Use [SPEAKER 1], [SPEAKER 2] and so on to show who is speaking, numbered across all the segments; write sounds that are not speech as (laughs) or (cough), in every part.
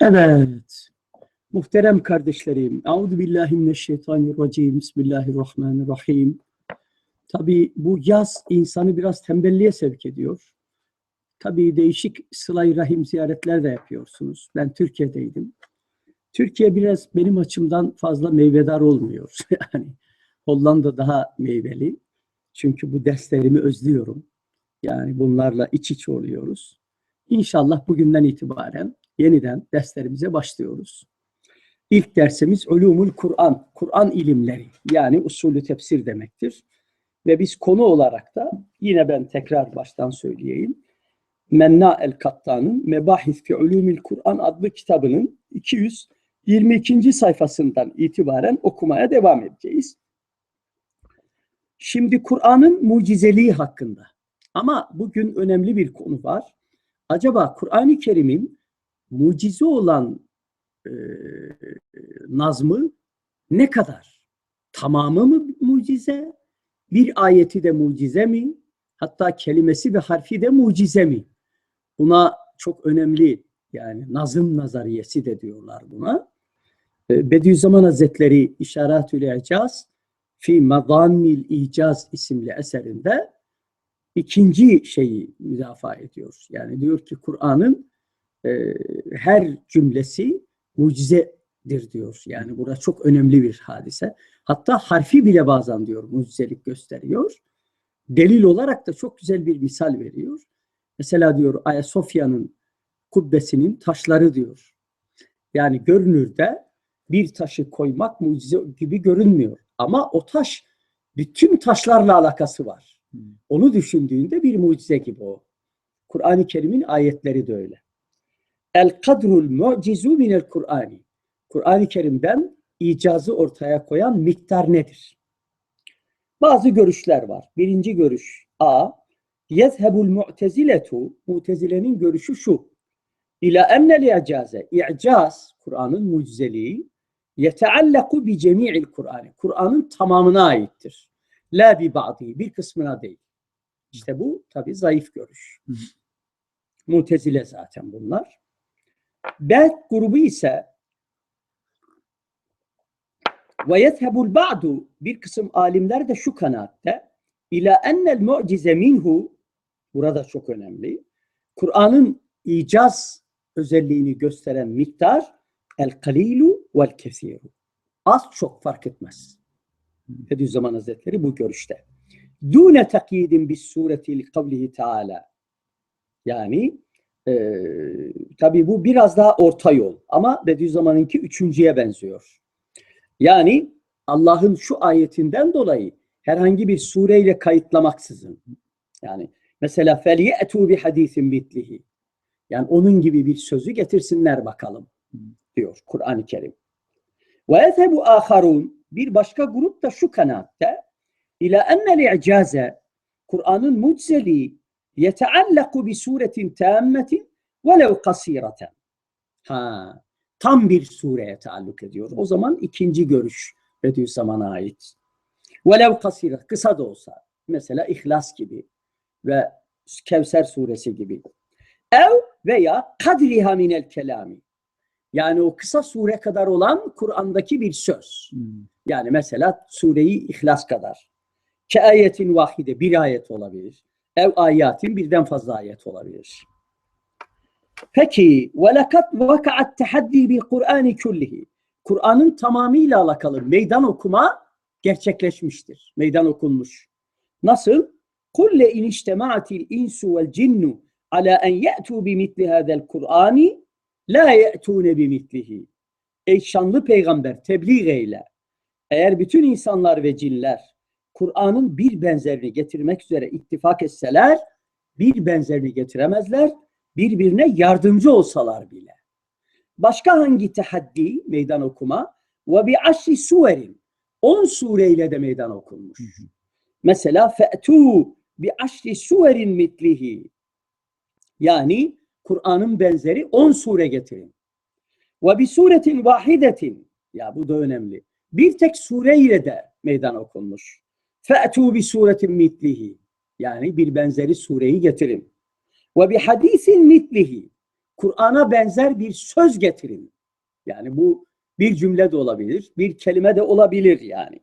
[SPEAKER 1] Evet. Muhterem kardeşlerim. Euzu billahi mineşşeytanirracim. Bismillahirrahmanirrahim. Tabii bu yaz insanı biraz tembelliğe sevk ediyor. Tabii değişik sıla rahim ziyaretler de yapıyorsunuz. Ben Türkiye'deydim. Türkiye biraz benim açımdan fazla meyvedar olmuyor. (laughs) Yani Hollanda daha meyveli. Çünkü bu derslerimi özlüyorum. Yani bunlarla iç içe oluyoruz. İnşallah bugünden itibaren yeniden derslerimize başlıyoruz. İlk dersimiz Ulumul Kur'an, Kur'an ilimleri yani usulü tefsir demektir. Ve biz konu olarak da yine ben tekrar baştan söyleyeyim. Menna el-Katta'nın Mebahis fi Ulumil Kur'an adlı kitabının 222. sayfasından itibaren okumaya devam edeceğiz. Şimdi Kur'an'ın mucizeliği hakkında. Ama bugün önemli bir konu var. Acaba Kur'an-ı Kerim'in mucize olan e, nazmı ne kadar? Tamamı mı mucize? Bir ayeti de mucize mi? Hatta kelimesi ve harfi de mucize mi? Buna çok önemli yani nazım nazariyesi de diyorlar buna. E, Bediüzzaman Hazretleri İşaretül İcaz fi Mazannil İcaz isimli eserinde ikinci şeyi müdafaa ediyor. Yani diyor ki Kur'an'ın e, her cümlesi mucizedir diyor. Yani burada çok önemli bir hadise. Hatta harfi bile bazen diyor mucizelik gösteriyor. Delil olarak da çok güzel bir misal veriyor. Mesela diyor Ayasofya'nın kubbesinin taşları diyor. Yani görünürde bir taşı koymak mucize gibi görünmüyor. Ama o taş bütün taşlarla alakası var. Onu düşündüğünde bir mucize gibi o. Kur'an-ı Kerim'in ayetleri de öyle. El kadrul mu'cizu minel Kur'ani. Kur'an-ı Kerim'den icazı ortaya koyan miktar nedir? Bazı görüşler var. Birinci görüş A. Yezhebul mu'teziletu. Mu'tezilenin görüşü şu. İla ennel i'caze. İ'caz, Kur'an'ın mucizeliği yeteallaku bi cemi'il Kur'an'ı. Kur'an'ın tamamına aittir. La bi ba'di. Bir kısmına değil. İşte bu tabi zayıf görüş. Mutezile zaten bunlar. B grubu ise ve yethebul ba'du bir kısım alimler de şu kanaatte ila ennel mu'cize minhu burada çok önemli. Kur'an'ın icaz özelliğini gösteren miktar el kalilu vel kesiru. Az çok fark etmez. Bediüzzaman Hazretleri bu görüşte. Dune takyidin bis sureti li kavlihi teala. Yani e, tabii bu biraz daha orta yol ama Bediüzzaman'ınki üçüncüye benziyor. Yani Allah'ın şu ayetinden dolayı herhangi bir sureyle kayıtlamaksızın yani mesela felye'tu bi hadisin mitlihi yani onun gibi bir sözü getirsinler bakalım diyor Kur'an-ı Kerim. Ve yezhebu aharun bir başka grup da şu kanaatte ila ennel i'caze Kur'an'ın mucizeliği yeteallaku bi suretin tammetin velev kasireten. Ha, tam bir sureye taalluk ediyor. O zaman ikinci görüş Bediüzzaman'a ait. Velev kasire, kısa da olsa. Mesela İhlas gibi ve Kevser suresi gibi. Ev veya kadriha minel kelami. Yani o kısa sure kadar olan Kur'an'daki bir söz. Hmm. Yani mesela sureyi İhlas kadar. Ke ayetin vahide bir ayet olabilir. Ev ayatin birden fazla ayet olabilir. Peki velakat vaka'at tahaddi bil Kur'an kullihi. Kur'an'ın tamamıyla alakalı meydan okuma gerçekleşmiştir. Meydan okunmuş. Nasıl? Kulle in içtema'atil insu vel cinnu ala en ye'tu bi mitli hadel Kur'ani la ye'tune bi mitlihi. Ey şanlı peygamber tebliğ eyle. Eğer bütün insanlar ve cinler Kur'an'ın bir benzerini getirmek üzere ittifak etseler bir benzerini getiremezler birbirine yardımcı olsalar bile. Başka hangi tehaddi meydan okuma? Ve bi aşri suverin. 10 sureyle de meydan okunmuş. Mesela fe'tu bi aşri suverin mitlihi. Yani Kur'an'ın benzeri 10 sure getirin. Ve bi suretin vahidetin. Ya bu da önemli. Bir tek sureyle de meydan okunmuş. fe'tu bi suretin mitlihi. Yani bir benzeri sureyi getirin. Ve bi hadisin mitlihi. Kur'an'a benzer bir söz getirin. Yani bu bir cümle de olabilir, bir kelime de olabilir yani.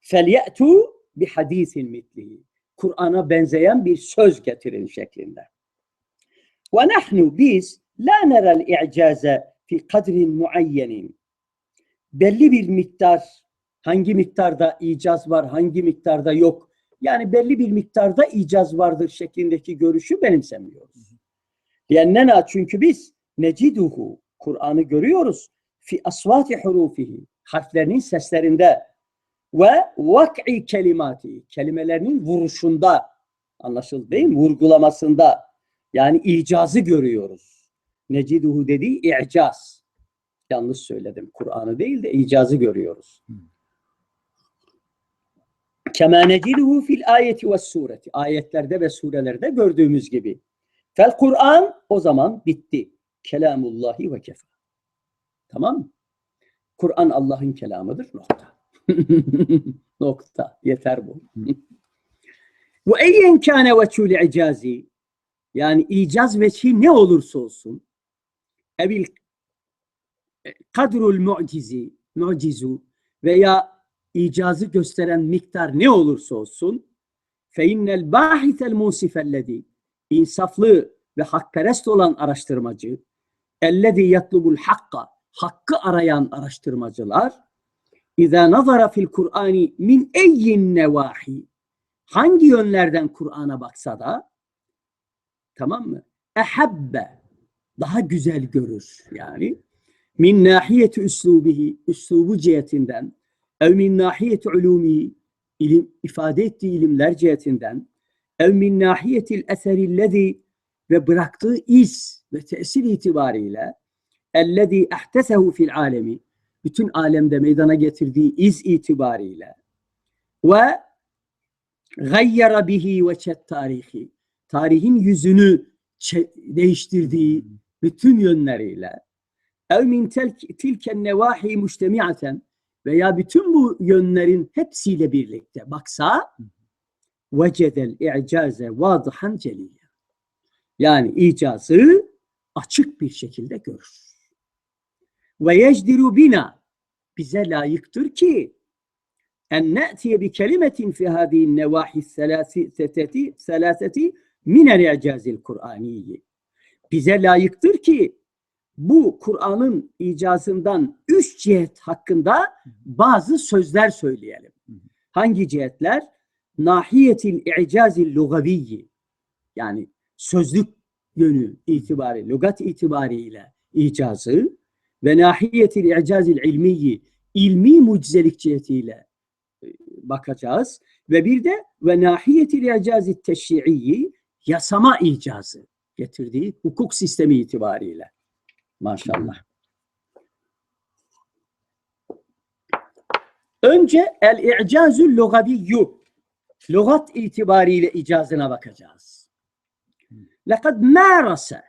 [SPEAKER 1] Felye'tu bi hadisin mitlihi. Kur'an'a benzeyen bir söz getirin şeklinde. Nahnu biz la nerel i'caze fi kadrin muayyenin. Belli bir miktar, hangi miktarda icaz var, hangi miktarda yok. Yani belli bir miktarda icaz vardır şeklindeki görüşü benimsemiyoruz. Lennena çünkü biz neciduhu, Kur'an'ı görüyoruz. Fi asvati hurufihi, harflerinin seslerinde ve vak'i kelimati, kelimelerinin vuruşunda, anlaşıldı değil mi? Vurgulamasında. Yani icazı görüyoruz. Neciduhu dediği i'caz. Yanlış söyledim. Kur'an'ı değil de icazı görüyoruz. Kema neciduhu fil ayeti ve sureti. Ayetlerde ve surelerde gördüğümüz gibi. Fel Kur'an o zaman bitti. Kelamullahi ve kefa. Tamam mı? Kur'an Allah'ın kelamıdır. Nokta. (laughs) Nokta. Yeter bu. Ve eyyen kâne veçûl icazi yani icaz veçhi ne olursa olsun evil kadrul mu'cizi mu'cizu veya icazı gösteren miktar ne olursa olsun fe innel bahitel musifellezi insaflı ve hakperest olan araştırmacı ellezî yatlubul hakka hakkı arayan araştırmacılar İza nazara fil Kur'ani min eyyin nevahi hangi yönlerden Kur'an'a baksa da tamam mı? Ehabbe. Daha güzel görür yani. Min nahiyeti üslubihi üslubu cihetinden. Ev min nahiyeti ulumi ilim ifade ettiği ilimler cihetinden. Ev min nahiyetil eserillezi ve bıraktığı iz ve tesir itibariyle. Ellezî ehtesehu fil alemi. Bütün alemde meydana getirdiği iz itibariyle. Ve gayyara bihi ve çet tarihi tarihin yüzünü değiştirdiği bütün yönleriyle. Ev min tilken nevahi müştemiaten veya bütün bu yönlerin hepsiyle birlikte baksa vecedel i'caze vadihan celiye yani icazı açık bir şekilde görür. Ve yecdiru bina bize layıktır ki en ne'tiye bi kelimetin fi hadihi nevahi selaseti minel i'cazil Kur'aniyyi. Bize layıktır ki bu Kur'an'ın icazından üç cihet hakkında bazı sözler söyleyelim. Hangi cihetler? Nahiyetil i'cazil lugaviyyi. Yani sözlük yönü itibariyle, lügat itibariyle icazı ve nahiyetil i'cazil ilmiyi ilmi mucizelik cihetiyle e, bakacağız. Ve bir de ve nahiyetil i'cazil teşri'i yasama icazı getirdiği hukuk sistemi itibariyle. Maşallah. Önce el-i'cazul lugaviyyu. Lugat itibariyle icazına bakacağız. Lekad mârase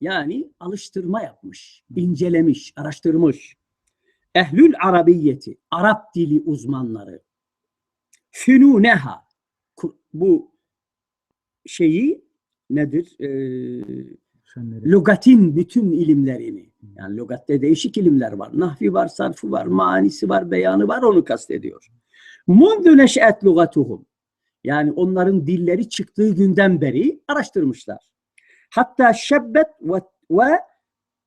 [SPEAKER 1] yani alıştırma yapmış, incelemiş, araştırmış. Ehlül Arabiyeti, Arap dili uzmanları. Fünûneha, bu şeyi nedir? Ee, Lugatin bütün ilimlerini. Yani lugatte değişik ilimler var. Nahvi var, sarfı var, manisi var, beyanı var onu kastediyor. Mundu neş'et lugatuhum. Yani onların dilleri çıktığı günden beri araştırmışlar. Hatta şebbet ve, ve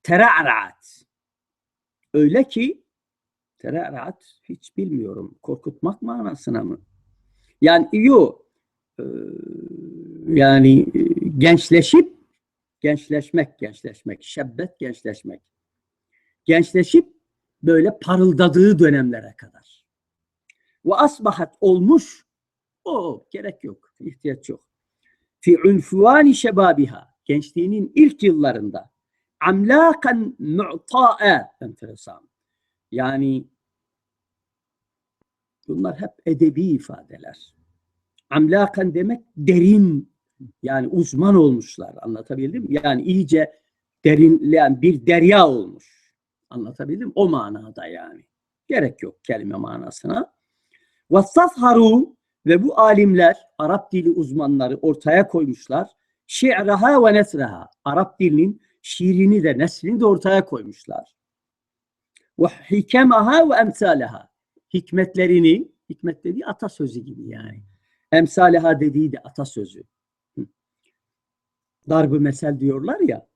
[SPEAKER 1] tera'ra'at. Öyle ki tera'ra'at hiç bilmiyorum. Korkutmak manasına mı? Yani yok. Yani gençleşip gençleşmek, gençleşmek, şebbet gençleşmek. Gençleşip böyle parıldadığı dönemlere kadar. Ve asbahat olmuş o gerek yok, ihtiyaç yok. Fi unfuvani şebabiha gençliğinin ilk yıllarında amlakan mu'ta'e enteresan. Yani bunlar hep edebi ifadeler. Amlakan demek derin yani uzman olmuşlar anlatabildim? Yani iyice derinleyen bir derya olmuş. Anlatabildim O manada yani. Gerek yok kelime manasına. Vassafharu Ve bu alimler, Arap dili uzmanları ortaya koymuşlar. Şi'raha ve nesraha. Arap dilinin şiirini de neslini de ortaya koymuşlar. Ve hikemaha ve emsalaha. Hikmetlerini, hikmet dediği atasözü gibi yani. Emsalaha dediği de atasözü. Darb-ı mesel diyorlar ya.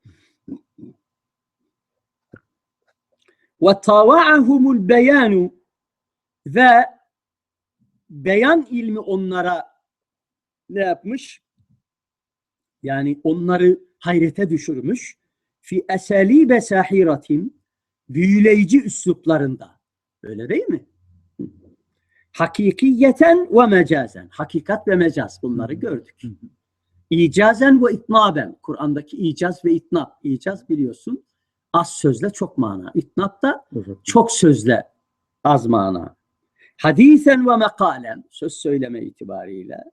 [SPEAKER 1] Ve tava'ahumul beyanu ve beyan ilmi onlara ne yapmış? Yani onları hayrete düşürmüş. Fi esalibe sahiratin büyüleyici üsluplarında. Öyle değil mi? Hakikiyeten ve mecazen. Hakikat ve mecaz bunları gördük. İcazen ve itnaben. Kur'an'daki icaz ve itnab. İcaz biliyorsun az sözle çok mana. İtnab da çok sözle az mana. Hadisen ve mekalen söz söyleme itibariyle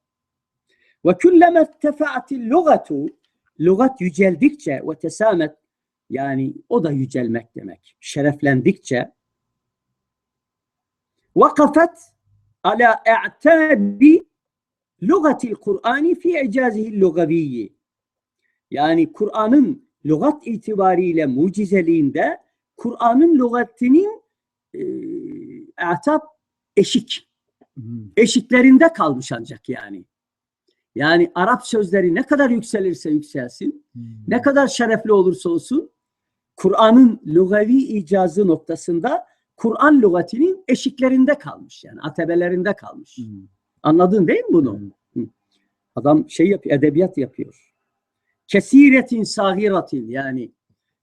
[SPEAKER 1] ve kullama irtefa'atil lugatu lugat yüceldikçe ve tesamet yani o da yücelmek demek. Şereflendikçe vakafet ala i'tabi lugatil Kur'ani fi icazihi lugaviyyi yani Kur'an'ın lügat itibariyle mucizeliğinde Kur'an'ın lügatinin e, atap eşik. Eşiklerinde kalmış ancak yani. Yani Arap sözleri ne kadar yükselirse yükselsin, ne kadar şerefli olursa olsun Kur'an'ın lugavi icazı noktasında Kur'an lügatinin eşiklerinde kalmış yani atebelerinde kalmış. Anladın değil mi bunu? Hı. Adam şey yapıyor, edebiyat yapıyor. Kesiretin sagiratin yani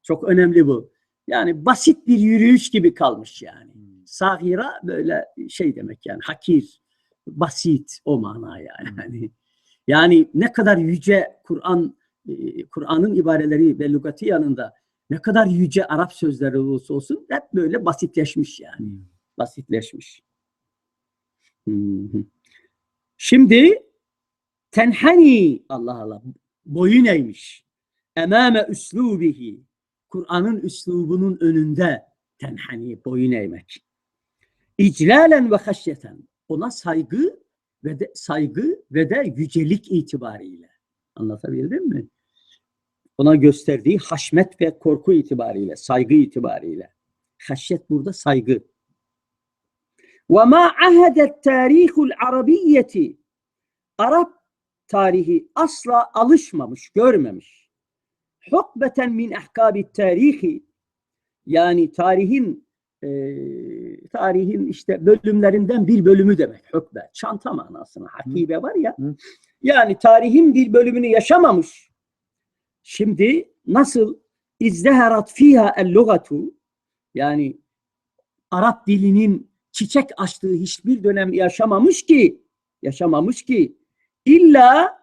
[SPEAKER 1] çok önemli bu. Yani basit bir yürüyüş gibi kalmış yani. Sagira böyle şey demek yani hakir, basit o mana yani. Yani, yani ne kadar yüce Kur'an e, Kur'an'ın ibareleri ve lügatı yanında ne kadar yüce Arap sözleri olursa olsun hep böyle basitleşmiş yani. Basitleşmiş. Hı hı. Şimdi tenhani Allah Allah boyun eğmiş. Emame üslubihi Kur'an'ın üslubunun önünde tenhani boyun eğmek. İclalen ve haşyeten ona saygı ve de saygı ve de yücelik itibariyle. Anlatabildim mi? Ona gösterdiği haşmet ve korku itibariyle, saygı itibariyle. Haşyet burada saygı. Ma ahadet tarihul arabiyyeti Arap tarihi asla alışmamış, görmemiş. Hukbeten min ahkabi tarihi yani tarihin e, tarihin işte bölümlerinden bir bölümü demek hukbe. Çanta manasına hakibe var ya. Yani tarihin bir bölümünü yaşamamış. Şimdi nasıl izdeherat fiha el lugatu yani Arap dilinin çiçek açtığı hiçbir dönem yaşamamış ki yaşamamış ki illa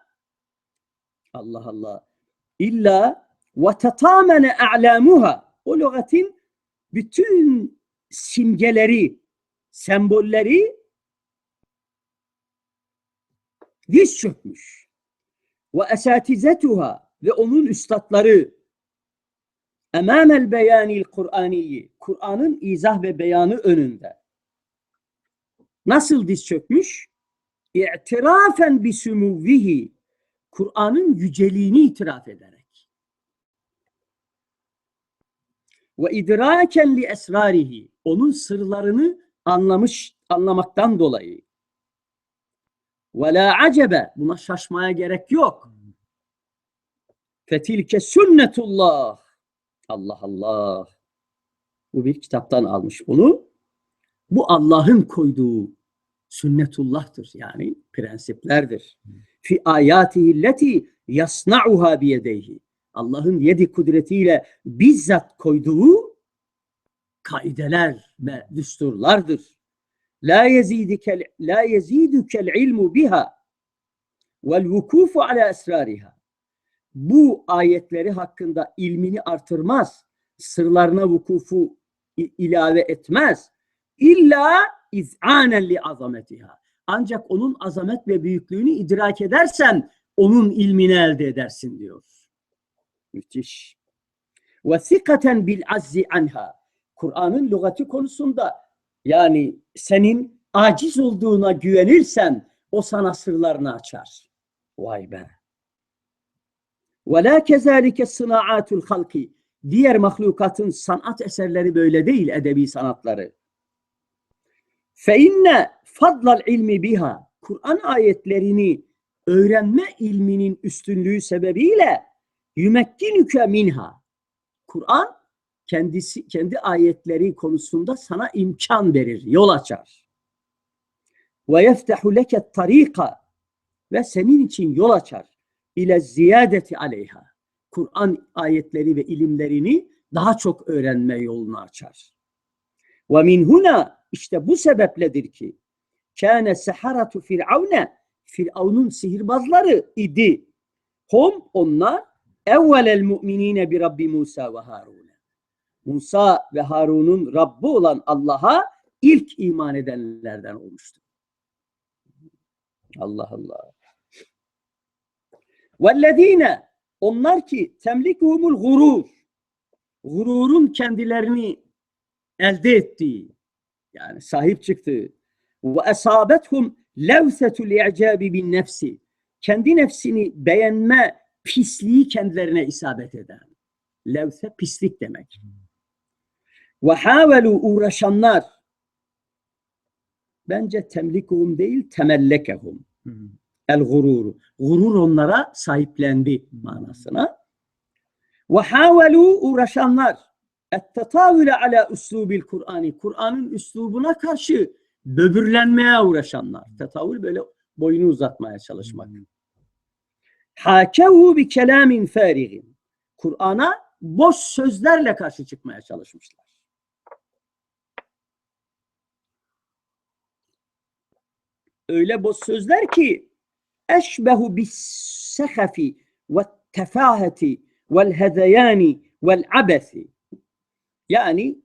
[SPEAKER 1] Allah Allah illa ve tetamene a'lamuha o lügatin bütün simgeleri sembolleri diz çökmüş. Ve esatizetuha ve onun üstadları emamel beyanil Kur'aniyi Kur'an'ın izah ve beyanı önünde nasıl diz çökmüş? İ'tirafen bisumuvihi Kur'an'ın yüceliğini itiraf ederek ve idraken li esrarihi onun sırlarını anlamış anlamaktan dolayı ve la acebe buna şaşmaya gerek yok. Fetilke sünnetullah. Allah Allah. Bu bir kitaptan almış bunu. Bu Allah'ın koyduğu sünnetullah'tır yani prensiplerdir. Fi ayatihi leti yasna'uha biyedeyhi. Allah'ın yedi kudretiyle bizzat koyduğu kaideler ve düsturlardır. La yezidukel la yezidukel ilmu biha vel vukufu ala esrariha. Bu ayetleri hakkında ilmini artırmaz, sırlarına vukufu ilave etmez. İlla iz'anen li azametiha. Ancak onun azamet ve büyüklüğünü idrak edersen onun ilmini elde edersin diyor. Müthiş. Ve sikaten bil azzi anha. Kur'an'ın lügati konusunda yani senin aciz olduğuna güvenirsen o sana sırlarını açar. Vay be. Ve la kezalike sınaatul halki. Diğer mahlukatın sanat eserleri böyle değil, edebi sanatları. Fe inne fadlal ilmi biha. Kur'an ayetlerini öğrenme ilminin üstünlüğü sebebiyle yümekkinüke minha. Kur'an kendisi kendi ayetleri konusunda sana imkan verir, yol açar. Ve yeftehu leke tarika ve senin için yol açar ile ziyadeti aleyha. Kur'an ayetleri ve ilimlerini daha çok öğrenme yolunu açar. Ve min huna işte bu sebepledir ki kâne seharatu firavne Firavun'un sihirbazları idi. Hum onlar evvelel mu'minine bi Rabbi Musa ve Harun. Musa ve Harun'un Rabbi olan Allah'a ilk iman edenlerden olmuştu. Allah Allah. Vellezine onlar ki temlikuhumul gurur. Gururun kendilerini elde ettiği yani sahip çıktığı esabethum levsetul i'cabi bin nefsi. Kendi nefsini beğenme pisliği kendilerine isabet eden. Levse pislik demek. Ve havelu uğraşanlar bence temlikuhum değil temellekehum. El gururu. Gurur onlara sahiplendi manasına. Ve havelu uğraşanlar ettetavüle ala üslubil Kur'an'i. Kur'an'ın üslubuna karşı böbürlenmeye uğraşanlar. Tetavül böyle boyunu uzatmaya çalışmak. Hakevu bi kelamin farigin. Kur'an'a boş sözlerle karşı çıkmaya çalışmışlar. Öyle boş sözler ki eşbehu bis sehafi ve tefahati vel hedeyani vel abesi. Yani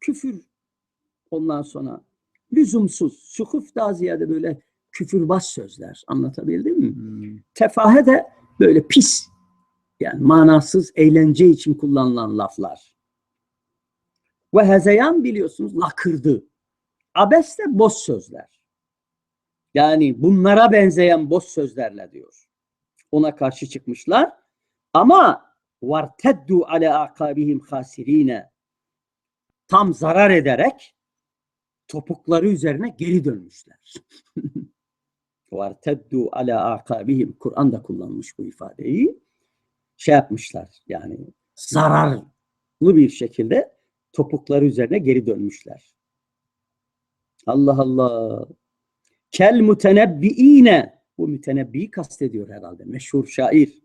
[SPEAKER 1] küfür ondan sonra lüzumsuz, sukuf daha ziyade böyle küfürbaz sözler. Anlatabildim mi?
[SPEAKER 2] Hmm.
[SPEAKER 1] Tefahe de böyle pis, yani manasız eğlence için kullanılan laflar. Ve hezeyan biliyorsunuz lakırdı. Abes de boş sözler. Yani bunlara benzeyen boş sözlerle diyor. Ona karşı çıkmışlar. Ama varteddu ala akabihim hasirine tam zarar ederek topukları üzerine geri dönmüşler. (laughs) Varteddu ala akabihim Kur'an da kullanmış bu ifadeyi. Şey yapmışlar yani zararlı bir şekilde topukları üzerine geri dönmüşler. Allah Allah. Kel mutenebbiine bu mütenebbiyi kastediyor herhalde. Meşhur şair.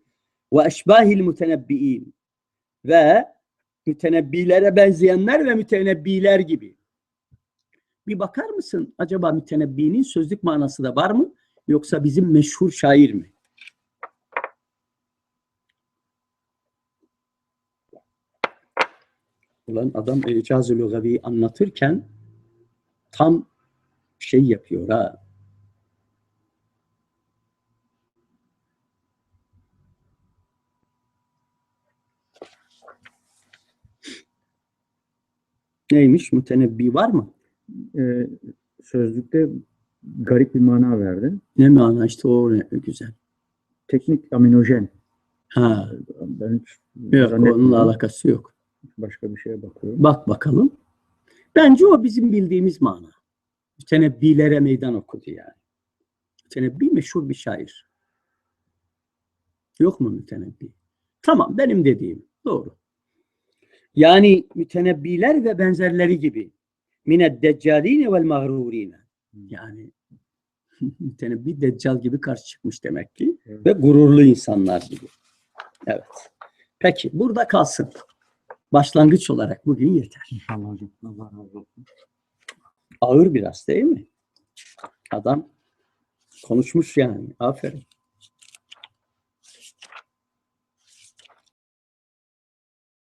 [SPEAKER 1] Ve eşbahil mutenebbiin ve mütenebbilere benzeyenler ve mütenebbiler gibi. Bir bakar mısın acaba mütenebbinin sözlük manası da var mı? Yoksa bizim meşhur şair mi? Ulan adam icaz-ı anlatırken tam şey yapıyor ha. Neymiş? Mütenebbi var mı?
[SPEAKER 2] Ee, sözlükte garip bir mana verdi.
[SPEAKER 1] Ne mana işte o ne güzel.
[SPEAKER 2] Teknik aminojen.
[SPEAKER 1] Ha,
[SPEAKER 2] Ben hiç
[SPEAKER 1] yok onunla alakası yok.
[SPEAKER 2] Başka bir şeye bakıyorum.
[SPEAKER 1] Bak bakalım. Bence o bizim bildiğimiz mana. Mütenebbilere meydan okudu yani. Mütenebbi meşhur bir şair. Yok mu mütenebbi? Tamam benim dediğim. Doğru. Yani mütenebbiler ve benzerleri gibi. Mined deccaline vel mağrurine. Yani (laughs) mütenebbi deccal gibi karşı çıkmış demek ki.
[SPEAKER 2] Evet.
[SPEAKER 1] Ve gururlu insanlar gibi. Evet. Peki burada kalsın. Başlangıç olarak bugün yeter.
[SPEAKER 2] İnşallah hocam. Allah razı olsun.
[SPEAKER 1] Ağır biraz değil mi? Adam konuşmuş yani. Aferin.